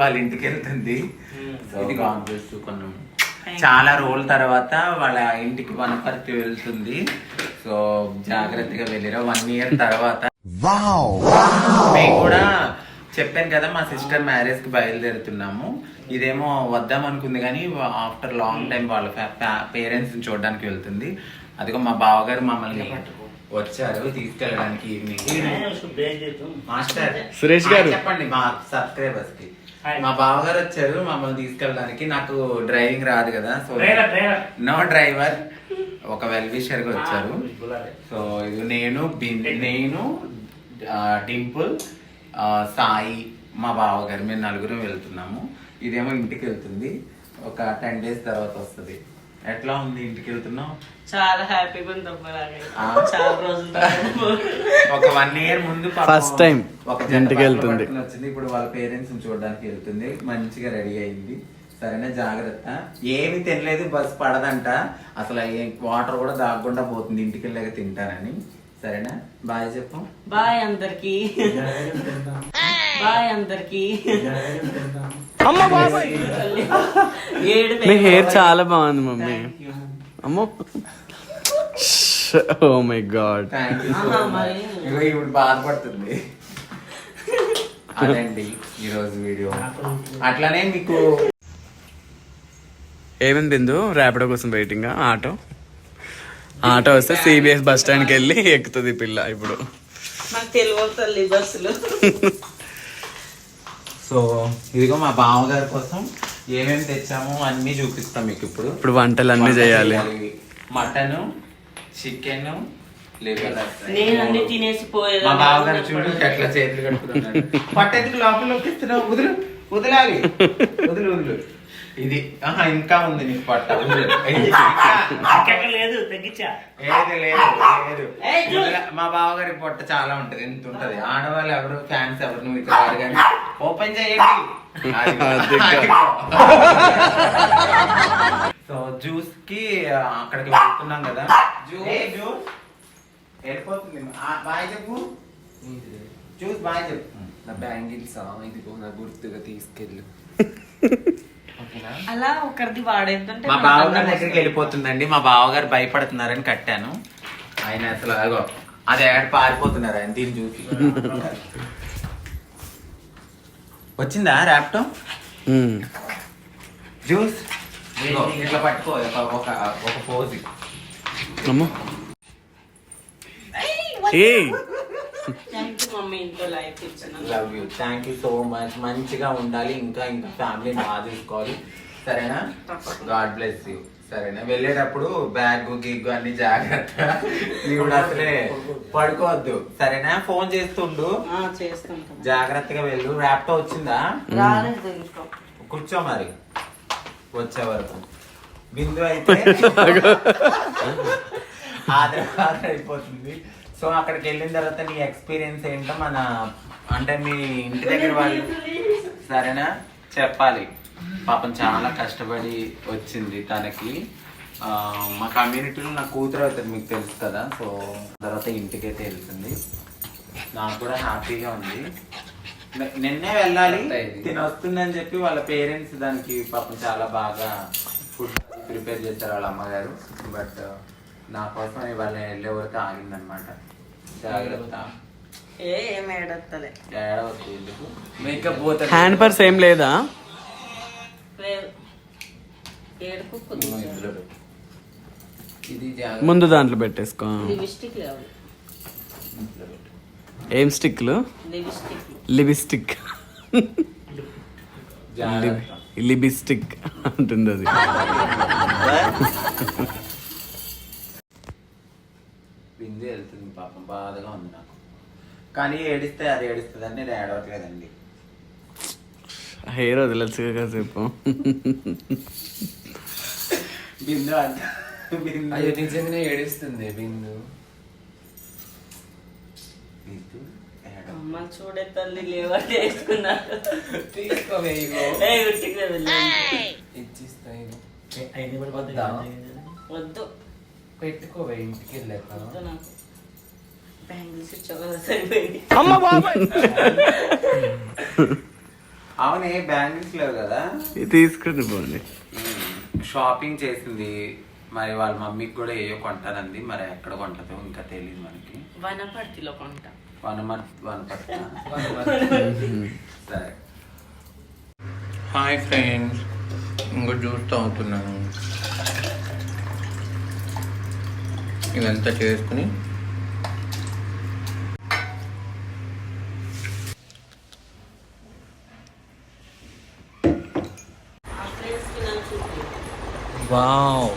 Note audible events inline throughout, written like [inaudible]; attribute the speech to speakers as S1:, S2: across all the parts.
S1: వాళ్ళ ఇంటికి వెళ్తుంది? కొన్నాము చాలా రోజుల తర్వాత వాళ్ళ ఇంటికి వనపర్తి వెళ్తుంది. సో జాగ్రత్తగా వెళ్ళిరా. వన్ ఇయర్ తర్వాత. మేము కూడా చెప్పాను కదా మా సిస్టర్ మ్యారేజ్కి బయలుదేరుతున్నాము. ఇదేమో వద్దాం అనుకుంది కానీ ఆఫ్టర్ లాంగ్ టైం వాళ్ళ పేరెంట్స్ని చూడడానికి వెళ్తుంది. అదిగో మా బావగారు మమ్మల్ని వచ్చారు తీసుకెళ్ళడానికి ఈవినింగ్. మాస్టర్
S2: సురేష్ గారు.
S1: చెప్పండి మా
S3: సబ్స్క్రైబర్స్కి.
S1: మా బావగారు వచ్చారు మమ్మల్ని తీసుకెళ్ళడానికి. నాకు డ్రైవింగ్ రాదు కదా సో. No driver. ఒక వెల్ విషర్గా వచ్చారు. సో ఇది నేను నేను డింపుల్ సాయి మా బావగారు. మేము నలుగురం వెళ్తున్నాము. ఇదేమో ఇంటికి వెళ్తుంది. ఒక టెన్ డేస్ తర్వాత వస్తుంది. ఎట్లా ఉంది ఇంటికి వెళ్తున్నాం
S4: చాలా హ్యాపీగా ఉంది. చాలా రోజుల.
S1: ఒక వన్ ఇయర్ ముందు
S2: First time
S1: ఒక
S2: ఇంటికి వెళ్తుంది.
S1: వచ్చింది. ఇప్పుడు వాళ్ళ పేరెంట్స్ చూడడానికి వెళ్తుంది. మంచిగా రెడీ అయింది. సరేనా జాగ్రత్త. ఏమి తినలేదు బస్ పడదంట. అసలు వాటర్ కూడా దాగకుండా పోతుంది ఇంటికి వెళ్ళాక తింటానని సరేనా బాయ్ చెప్పు.
S4: బాయ్ అందరికి. బాయ్ అందరికి.
S2: మీ హెయిర్ చాలా బాగుంది మమ్మీ. అమ్మో. ఓ మై గాడ్
S1: ఇప్పుడు బాధపడుతుంది. అదండి ఈరోజు వీడియో. అట్లానే మీకు
S2: ఏమైంది బిందు ర్యాపిడో కోసం వెయిటింగ్? ఆటో? ఆటో వస్తే సిబిఎస్ బస్ స్టాండ్కి వెళ్ళి ఎక్కుతుంది పిల్ల ఇప్పుడు.
S4: నాకు తెలియదు బస్సులు. [laughs]
S1: సో ఇదిగో మా బావగారి కోసం ఏమేమి తెచ్చామో అన్ని చూపిస్తాం మీకు ఇప్పుడు.
S2: ఇప్పుడు వంటలు అన్నీ చేయాలి
S1: మటన్ చికెన్ లివర్
S4: నేను అన్ని తినేసి పోయేదా
S1: మా బావగారు చూడు ఎట్లా చేతులు కట్టుకున్నాడు. పట్టెందుకు లోపల వదులు వదలాలి. [laughs] వదులు వదులు. ఇది ఆహా ఇంకా ఉంది నీకు పట్ట [laughs]
S3: లేదు తగ్గించా
S1: ఏది లేదు లేదు. మా బావగారి పొట్ట చాలా ఉంటది ఎంత ఉంటది? ఆడవాళ్ళు ఎవరు ఫ్యాన్స్ ఎవరు నువ్వు ఇక్కడ కానీ ఓపెన్ చేయండి. [laughs] [laughs] సో జ్యూస్కి అక్కడికి వెళ్తున్నాం కదా. జ్యూస్ జ్యూస్ వెళ్ళిపోతుంది. బాయ్ చెప్పు. జ్యూస్ బాయ్ చెప్పు.
S5: నా బ్యాంగిల్స్? ఇదిగో నా గుర్తుగా తీసుకెళ్ళు.
S4: అలా ఒకరిది వాడేస్తుంటే
S1: మా బావగారి దగ్గరికి. వెళ్ళిపోతుందండి. మా బావగారు భయపడుతున్నారని కట్టాను. ఆయన అసలు అగో అది ఎక్కడ పారిపోతున్నారు ఆయన దీన్ని చూసి వచ్చిందా ర్యాప్టో. జ్యూస్? ఇట్లా పట్టుకో ఒక ఒక పోజ్.
S2: అమ్మో. ఏ
S4: మమ్మీ ఇంట్లో లైఫ్ ఇచ్చిన
S1: love you thank you so much మంచిగా ఉండాలి. ఇంకా ఇంకా ఫ్యామిలీ బాగా చూసుకోవాలి. సరేనా? గాడ్ బ్లెస్ యూ సరేనా? వెళ్ళేటప్పుడు బ్యాగ్ గిగ్ అన్ని జాగ్రత్త. ఇప్పుడు అసలే పడుకోవద్దు. సరేనా? ఫోన్ చేస్తుండు. జాగ్రత్తగా వెళ్ళు. ర్యాప్టో వచ్చిందా? కూర్చో మరి. వచ్చే వరకు. బిందు అయితే [laughs] ఆదర ఆదర అయిపోతుంది. సో అక్కడికి వెళ్ళిన తర్వాత నీ ఎక్స్పీరియన్స్ ఏంటో మన అంటే మీ ఇంటి దగ్గర వాళ్ళు సరేనా? చెప్పాలి. పాపం చాలా కష్టపడి వచ్చింది తనకి. మా కమ్యూనిటీలో నా కూతురు అవుతుంది మీకు తెలుసు కదా. సో తర్వాత ఇంటికైతే వెళ్తుంది నాకు కూడా హ్యాపీగా ఉంది. నిన్నే వెళ్ళాలి. తిని వస్తుందని చెప్పి వాళ్ళ పేరెంట్స్ దానికి పాపం చాలా బాగా ఫుడ్ ప్రిపేర్ చేశారు వాళ్ళ అమ్మగారు. బట్ నా కోసం ఇవాళ వెళ్ళే వరకు ఆగిందనమాట జాగ్రత్త.
S5: మేకప్ పోతా
S2: హ్యాండ్ పర్స్ ఏం లేదా? ముందు దాంట్లో పెట్టేసుకో. ఏం స్టిక్లు?
S4: లిప్స్టిక్.
S2: లిబిస్టిక్ లిబిస్టిక్ అంటుంది అది [laughs] [laughs]
S1: బిందు వెళ్తుంది పాపం బాధగా ఉంది నాకు. కానీ ఏడిస్తే అది ఏడుస్తుంది అని నేను ఏడవట్లేదండి.
S2: హెయిర్ వదిలేదు కాసేపు
S1: బిందు అంట బిందు.
S5: అయ్యో నిజంగానే ఏడుస్తుంది బిందు.
S1: బిందు ఏడవ.
S4: అమ్మ చూడే తల్లి
S5: తీసుకోవే ఇగో ఇచ్చిస్తా ఇగో? వద్దు. పెట్టుకోవే ఇంటికి వెళ్ళాక
S4: వద్దు నాకు. సరిపోయింది
S1: అవునే బ్యాంగిల్స్ లేవు కదా?
S2: ఇది తీసుకుంది పోనీ.
S1: షాపింగ్ చేసింది. మరి వాళ్ళ మమ్మీకి కూడా ఏయో కొంటానంది. మరి ఎక్కడ కొంటదో ఇంకా తెలియదు మనకి.
S4: వనపర్తిలో కొంట.
S1: వనమర్ వనపర్త. సరే. హాయ్ ఫ్రెండ్స్ ఇంకో జ్యూస్ తాగుతున్నాను. ఇదంతా చేసుకుని వావ్.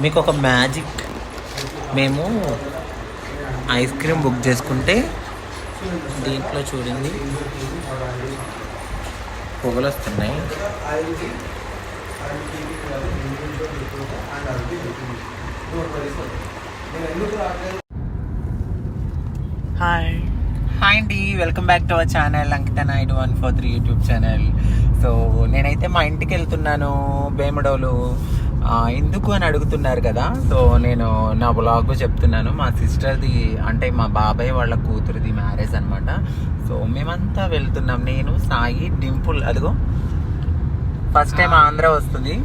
S1: మీకు ఒక మ్యాజిక్. మేము ఐస్ క్రీమ్ బుక్ చేసుకుంటే దీంట్లో చూడండి. పొగలు వస్తున్నాయి. హాయ్. హాయ్ అండి welcome back to our channel Ankita Naidu one four three YouTube channel so నేనైతే మా ఇంటికి వెళ్తున్నాను బేమడోలు ఆ, ఎందుకు అని అడుగుతున్నారు కదా సో నేను నా బ్లాగ్ చెప్తున్నాను. మా సిస్టర్ది అంటే మా బాబాయ్ వాళ్ళ కూతురిది మ్యారేజ్ అన్నమాట. సో మేమంతా వెళ్తున్నాం. నేను సాయి డింపుల్ అదిగో. ఫస్ట్ టైం ఆంధ్ర వస్తుంది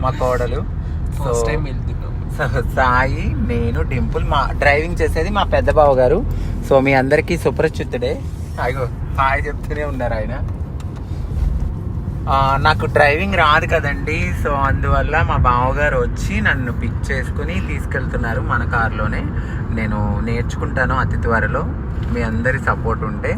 S1: మా కోడలు.
S5: ఫస్ట్ టైం వెళ్తున్నాం.
S1: సో సాయి నేను డింపుల్ మా డ్రైవింగ్ చేసేది మా పెద్ద బావ గారు. సో మీ అందరికీ సుప్రచితుడే. అయ్యో సాయి చెప్తూనే ఉన్నారు ఆయన. నాకు డ్రైవింగ్ రాదు కదండి. సో అందువల్ల మా బావగారు వచ్చి నన్ను పిక్ చేసుకుని తీసుకెళ్తున్నారు మన కారులోనే. నేను నేర్చుకుంటాను అతి త్వరలో మీ అందరి సపోర్ట్ ఉంటే.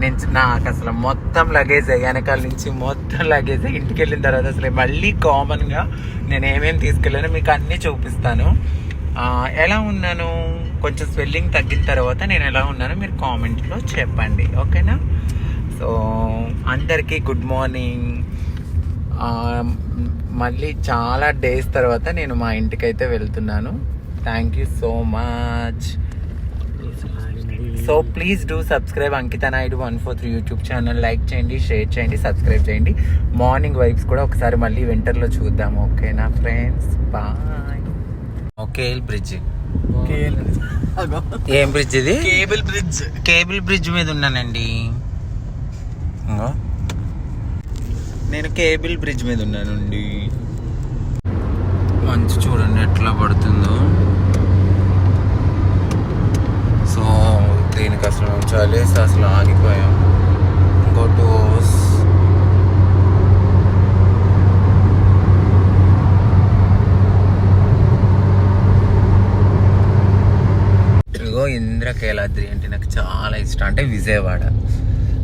S1: నేను నాకు అసలు మొత్తం లగేజ్ వెనకాల నుంచి మొత్తం లగేజ్ ఇంటికి వెళ్ళిన తర్వాత అసలు మళ్ళీ కామన్గా నేను ఏమేమి తీసుకెళ్ళానో మీకు అన్నీ చూపిస్తాను. ఎలా ఉన్నాను? కొంచెం స్వెల్లింగ్ తగ్గిన తర్వాత నేను ఎలా ఉన్నానో మీరు కామెంట్లో చెప్పండి. ఓకేనా? సో అందరికీ గుడ్ మార్నింగ్ మళ్ళీ చాలా డేస్ తర్వాత నేను మా ఇంటికి అయితే వెళ్తున్నాను. Thank you so much so please do subscribe Ankita Naidu one four three YouTube channel like చేయండి షేర్ చేయండి సబ్స్క్రైబ్ చేయండి. మార్నింగ్ వైబ్స్ కూడా ఒకసారి మళ్ళీ వింటర్లో చూద్దాం ఓకేనా ఫ్రెండ్స్ బాయ్ ఓకే బ్రిడ్జ్. ఏం బ్రిడ్జ్ ఇది?
S2: Cable bridge.
S1: కేబుల్ బ్రిడ్జ్ మీద ఉన్నానండి. నేను కేబుల్ బ్రిడ్జ్ మీద ఉన్నానండి. మంచి చూడండి ఎట్లా పడుతుందో సో దీనికి అసలు చలేసి అసలు ఆగిపోయాం. ఇంకో టూ అవర్స్. ఇదిగో ఇంద్రకేలాద్రి అంటే నాకు చాలా ఇష్టం. అంటే విజయవాడ.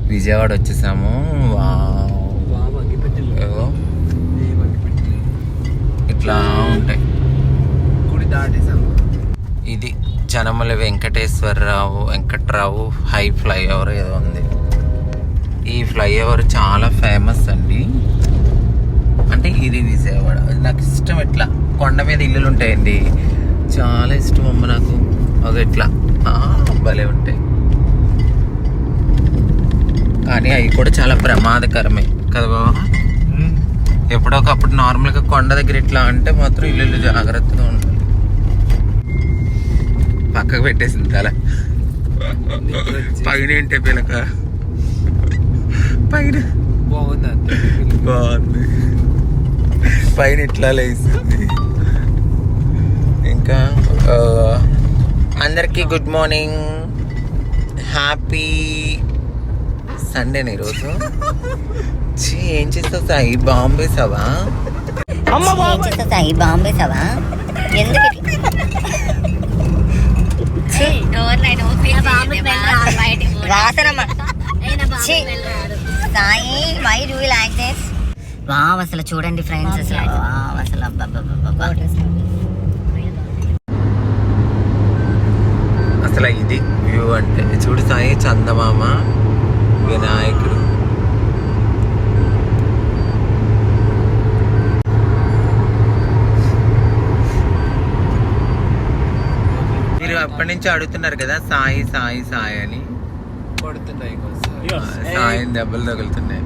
S1: విజయవాడ వచ్చేసాము. ఇట్లా ఉంటాయి.
S5: గుడి
S1: ఇది. జనమల వెంకటేశ్వరరావు వెంకట్రావు హై ఫ్లైఓవర్ ఏదో ఉంది. ఈ ఫ్లైఓవర్ చాలా ఫేమస్ అండి. అంటే ఇది విజయవాడ. అది నాకు ఇష్టం ఎట్లా? కొండ మీద ఇల్లులు ఉంటాయండి చాలా ఇష్టం అమ్మ నాకు. అది ఎట్లా? భలే ఉంటాయి. కానీ అవి కూడా చాలా ప్రమాదకరమే. కదా బాబా ఎప్పుడో ఒకప్పుడు నార్మల్గా కొండ దగ్గర ఇట్లా అంటే మాత్రం ఇల్లు జాగ్రత్తగా ఉండాలి పక్కకు పెట్టేసింది తల. పైన ఏంటే పిలక? పైన.
S5: బాగుంది?
S1: బాగుంది. పైన ఇట్లా లేస్తుంది ఇంకా అందరికీ గుడ్ మార్నింగ్. హ్యాపీ సండేనే ఈరోజు. ఛీ, ఏం చేస్తావు సాయి? బాంబే సవా
S6: ఏం చేస్తా సాయి? బాంబే సవా ఎందుకు Sai why do like this? Wow అసలు చూడండి ఫ్రెండ్స్ అసలు వావ్ అసలు.
S1: అసలు ఇది వ్యూ అంటే చూడు సాయి చందమామ వినాయకుడు అప్పటి నుంచి అడుగుతున్నారు కదా సాయి సాయి సాయి అని.
S3: కొడుతున్నాయి
S1: సాయం దెబ్బలు తగులుతున్నాయి.